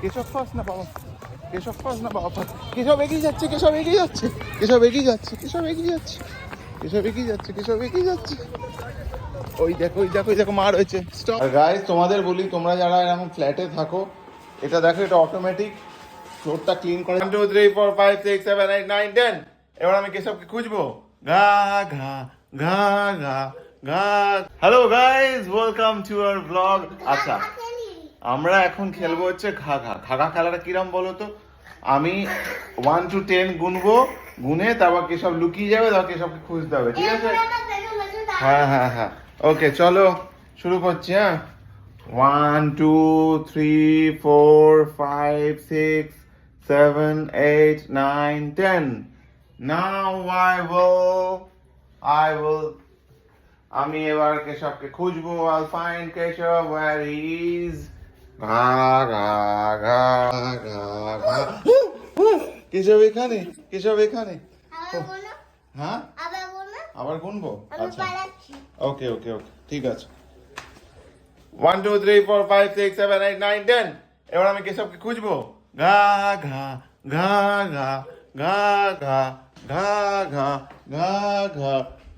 কেশব ফাস না বাবা? কেশব ফাস না বাবা? কেশব এগিয়ে যাচ্ছে, কেশব এগিয়ে যাচ্ছে, কেশব এগিয়ে যাচ্ছে, কেশব এগিয়ে যাচ্ছে, কেশব এগিয়ে যাচ্ছে, কেশব এগিয়ে যাচ্ছে। ওই দেখো ওই দেখো দেখো, মা রয়েছে। গাইস তোমাদের বলি, তোমরা যারা এরকম ফ্ল্যাটে থাকো, এটা দেখো, এটা অটোমেটিক ফ্লোরটা ক্লিন করে। One two three four five nine ten এবার আমি কেশবকে খুঁজবো। ঘা ঘা ঘা ঘা ঘা hello guys welcome to our blog আচ্ছা আমরা এখন খেলব হচ্ছে ঘা ঘা। ঘা খেলাটা কিরম বলো তো? আমি ওয়ান টু টেন গুনবো, গুনে তারপর কেসব লুকিয়ে যাবে, তারপর কেসবকে খুঁজতে হবে, ঠিক আছে? হ্যাঁ হ্যাঁ হ্যাঁ। ওকে চলো, শুরু করছি হ্যাঁ? One two three four five six seven eight nine ten now I will I আমি এবার কেশবকে খুঁজবো। I'll find Keshav where is Keshav এখানে কেশব এখানে হ্যাঁ আবার গুনবো আচ্ছা ওকে ওকে ওকে ঠিক আছে one two three four five six seven eight nine ten এবার আমি কেশবকে খুঁজবো ঘা ঘা ঘা ঘা ঘা ঘা ঘা ঘা ঘা ঘা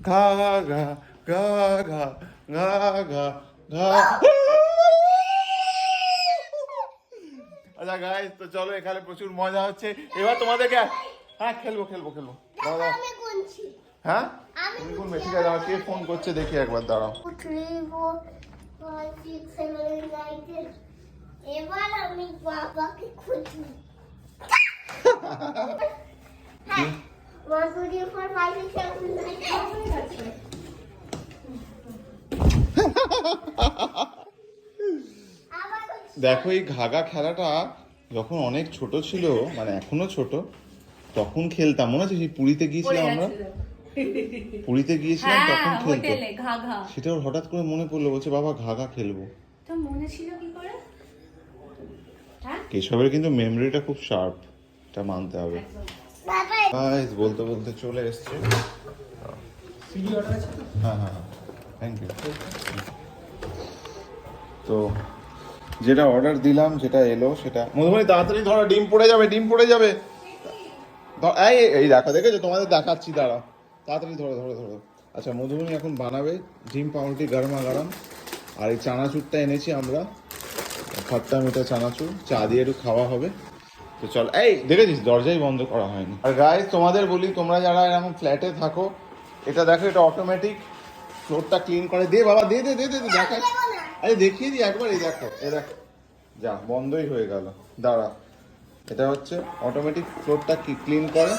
ঘা ঘা ঘা ঘা ঘা ঘা ঘা আচ্ছা গাইস তো চলো এখানে প্রচুর মজা হচ্ছে। এবার তোমাদেরকে হ্যাঁ খেলব খেলব খেলব। দাঁড়াও। হ্যাঁ? কোন ঠিক আছে আমার কে ফোন করছে দেখি একবার দাঁড়াও। এবার আমি বাবাকে খুঁজি four five six seven nine আবার খুঁজছি। দেখো এই ঘাগা খেলাটা যখন অনেক ছোট ছিল মানে এখনও ছোট তখন খেলতাম। মনে আছে সেই পুরীতে গিয়েছিলাম আমরা? পুরীতে গিয়েছিলাম হ্যাঁ তখন খেলতো। সেটা ওর হঠাৎ করে মনে পড়ল বলছে বাবা ঘাগা খেলব। তো মনে ছিল কি করে? হ্যাঁ? কেশবের কিন্তু মেমোরিটা খুব শার্প এটা মানতে হবে। গাইস বলতে বলতে চলে এসছে। হ্যাঁ হ্যাঁ থ্যাংক ইউ তো যেটা অর্ডার দিলাম যেটা এলো সেটা মধুমণি তাড়াতাড়ি ধরো ডিম পড়ে যাবে ডিম পড়ে যাবে। এই এই দেখো দেখেছ? তোমাদের দেখাচ্ছি দাঁড়া তাড়াতাড়ি ধরো ধরো ধরো। আচ্ছা মধুমণি এখন বানাবে ডিম পাউরুটি গরমা গরম। আর এই চানাচুরটা এনেছি আমরা। খাট্টা মিঠা চানাচুর চা দিয়ে একটু খাওয়া হবে। তো চল এই দেখেছিস? দরজাই বন্ধ করা হয়নি। আর গাইস তোমাদের বলি তোমরা যারা এরকম ফ্ল্যাটে থাকো এটা দেখো এটা অটোমেটিক ফ্লোরটা ক্লিন করে। দে বাবা দে দে দে দে দে, দেখা আরে দেখিয়ে দিই একবার, এই দেখো এই দেখো। যা, বন্ধই হয়ে গেল। দাঁড়া। এটা হচ্ছে অটোমেটিক ফ্লোরটা কি ক্লিন করে?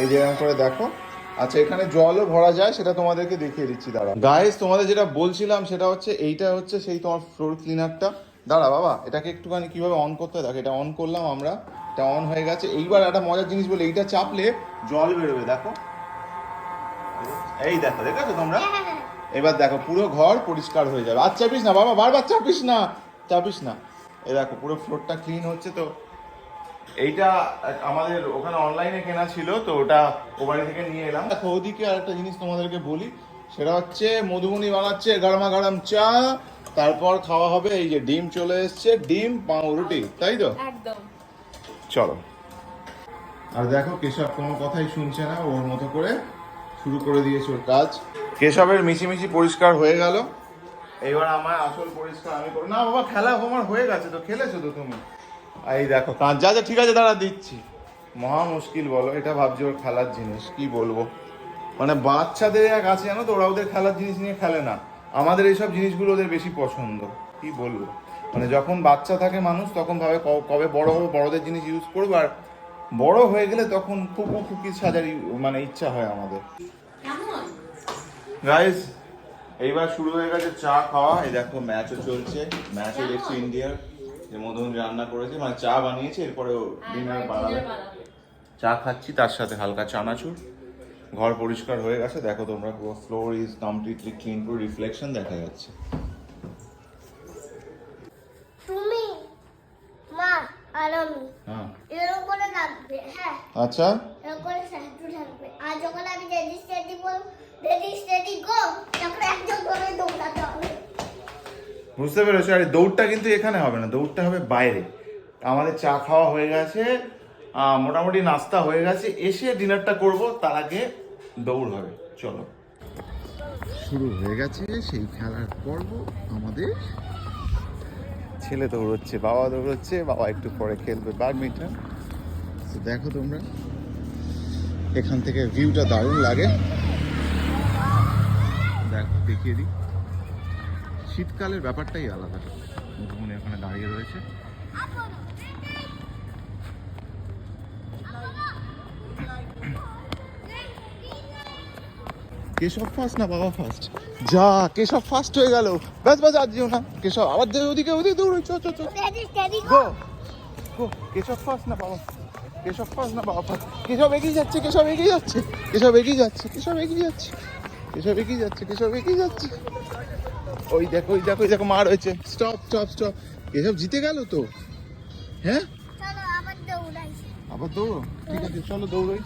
এই যে এরকম করে দেখো। আচ্ছা এখানে জলও ভরা যায়, সেটা তোমাদেরকে দেখিয়ে দিচ্ছি, দাঁড়া। গাইস তোমাদের যেটা বলছিলাম, সেটা হচ্ছে এইটা হচ্ছে সেই তোমার ফ্লোর ক্লিনারটা দাঁড়া, বাবা, এটাকে একটুখানি কীভাবে অন করতে হয়? দেখো, এটা অন করলাম আমরা। এটা অন হয়ে গেছে। এইবার একটা মজার জিনিস বলে, এইটা চাপলে জল বেরোবে, দেখো। এই দেখো, দেখেছ তোমরা? এবার দেখো পুরো ঘর পরিষ্কার হয়ে যাবে। আর চাপিস না বাবা বারবার চাপিস না চাপিস না। এ দেখো পুরো ফ্লোরটা ক্লিন হচ্ছে তো। এইটা আমাদের ওখানে অনলাইনে কেনা ছিল তো ওটা ও বাড়ি থেকে নিয়ে এলাম। দেখো ওদিকে আর একটা জিনিস তোমাদেরকে বলি সেটা হচ্ছে মধুবনি বানাচ্ছে গরমা গরম চা তারপর খাওয়া হবে এই যে ডিম চলে এসছে ডিম পাউরুটি তাই তো? একদম। চলো। আর দেখো কেশব কোনো কথাই শুনছে না ওর মতো করে শুরু করে দিয়েছে ওর কাজ। কেশবের মিছিমিছি পরিষ্কার হয়ে গেল। এইবার আমার আসল পরিষ্কার আমি করব। না বাবা, খেলা আমার হয়ে গেছে তো, খেলেছো তো তুমি? এই দেখো, কাজ যা যা, ঠিক আছে, দাঁড়া, দিচ্ছি। মহা মুশকিল বলো, এটা ভাবছি ওর খেলার জিনিস, কি বলব? মানে বাচ্চাদের এক আছে জানো তো, ওরা ওদের খেলার জিনিস নিয়ে খেলে না। আমাদের এইসব জিনিসগুলো ওদের বেশি পছন্দ, কি বলব? মানে যখন বাচ্চা থাকে মানুষ, তখন ভাবে কবে বড় হবে, বড়দের জিনিস ইউজ করব, আর বড় হয়ে গেলে তখন ফুকু ফুকি সাজার মানে ইচ্ছা হয় আমাদের। গাইজ এইবার শুরু হয়ে গেছে চা খাওয়া। এই দেখো ম্যাচও চলছে। ম্যাচও দেখছি ইন্ডিয়ার। যে মধুন রান্না করেছে মানে চা বানিয়েছে এরপরে ডিনার বানাবে। চা খাচ্ছি তার সাথে হালকা চানাচুর। ঘর পরিষ্কার হয়ে গেছে। দেখো তোমরা পুরো ফ্লোর ইজ কমপ্লিটলি ক্লিন পুরো রিফ্লেকশন দেখা যাচ্ছে। তুমি মা আর আমি হ্যাঁ। এরকম করে রাখবে হ্যাঁ। আচ্ছা এরকম করে সাহায্য থাকবে আর যখন আমি রেডি স্টেডি বল রেডি স্টেডি গো তখন একজন ধরে দৌড়াতে হবে বুঝতে পেরেছ আর দৌড়টা কিন্তু এখানে হবে না দৌড়টা হবে বাইরে। আমাদের চা খাওয়া হয়ে গেছে মোটামুটি নাস্তা হয়ে গেছে এসে ডিনারটা করব তার আগে দৌড় হবে চলো। শুরু হয়ে গেছে সেই খেলার পর্ব আমাদের। ছেলে দৌড়চ্ছে বাবা দৌড়চ্ছে বাবা একটু পরে খেলবে ব্যাডমিন্টন তো দেখো তোমরা এখান থেকে ভিউটা দারুণ লাগে। দেখো দেখিয়ে দিই। শীতকালের ব্যাপারটাই আলাদা। মুখমুনি ওখানে দাঁড়িয়ে রয়েছে। কেশব ফার্স্ট না বাবা ফার্স্ট যা, কেশব ফার্স্ট হয়ে গেল। ব্যাস ব্যাস, আর যেও না। কেশব, আবার দে- ওদিকে ওদিকে দৌড়ই চ চ চ। গো গো, কেশব ফার্স্ট না বাবা কেশব ফার্স্ট না বাবা ফার্স্ট কেশব এগিয়ে যাচ্ছে, কেশব এগিয়ে যাচ্ছে। কেশব এগিয়ে যাচ্ছে, কেশব এগিয়ে যাচ্ছে। কেশব এগিয়ে যাচ্ছে, কেশব এগিয়ে যাচ্ছে। ওই দেখো ওই দেখো ওই দেখো মা রয়েছে। স্টপ স্টপ স্টপ এসব জিতে গেল তো? হ্যাঁ? চলো আবার দৌড়াই। আবার দৌড়ো? ঠিক আছে চলো দৌড়োই।